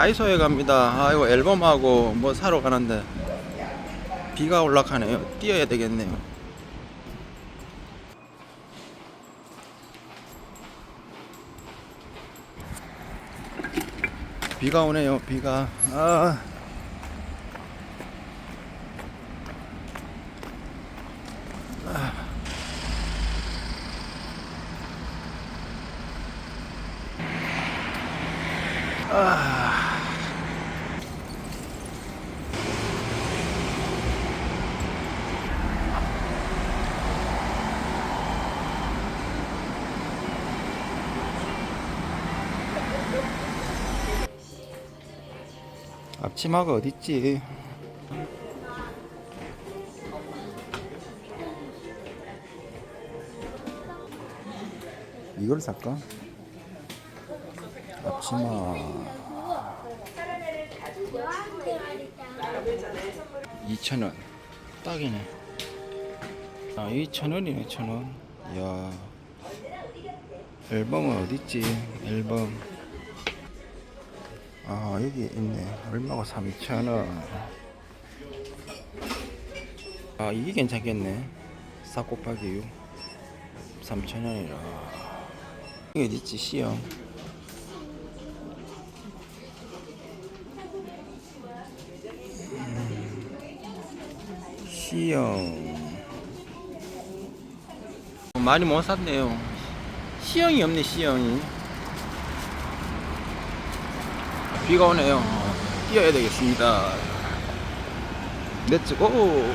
다이소에 갑니다. 아 이거 앨범하고 뭐 사러 가는데 비가 올라가네요. 뛰어야 되겠네요. 비가 오네요. 비가 아 앞치마가 어딨지? 이걸 살까? 앞치마. 2,000원. 딱이네. 아 2,000원이네 1,000원. 이야. 앨범은 어딨지? 앨범 아 여기 있네. 얼마가 3,000원. 아 이게 괜찮겠네. 4 곱하기 6 3,000원이라. 이게 어딨지? C형 C형 많이 못 샀네요. C형이 없네 C형이 비가 오네요. 뛰어야 되겠습니다. 렛츠고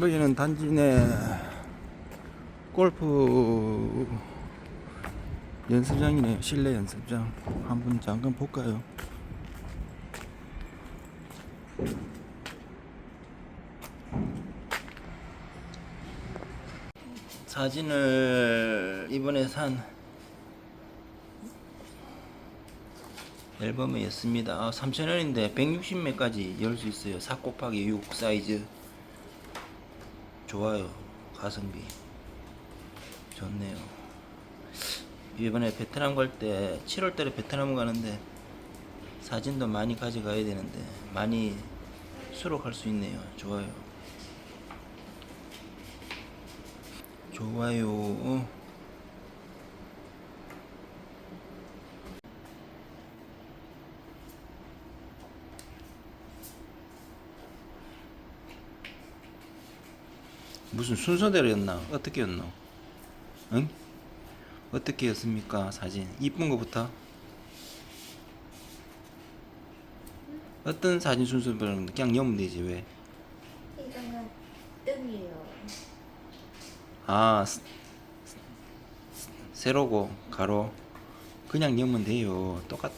여기는 단지 내 골프 연습장이네요. 실내 연습장. 한번 잠깐 볼까요? 사진을 이번에 산 앨범이었습니다. 아, 3,000원인데 160매까지 열 수 있어요. 4 곱하기 6 사이즈. 좋아요. 가성비. 좋네요. 이번에 베트남 갈 때 7월 달에 베트남 가는데 사진도 많이 가져가야 되는데 많이 수록할 수 있네요. 좋아요. 좋아요. 무슨 순서대로였나? 어떻게였노? 응? 어떻게였습니까? 사진 이쁜 거부터 어떤 사진 순서대로 그냥 넣으면 되지 왜? 이거는 뜸이에요. 아 스- 스- 세로고 가로 그냥 넣으면 돼요. 똑같아.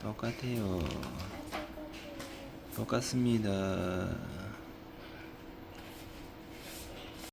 똑같아요. 똑같습니다.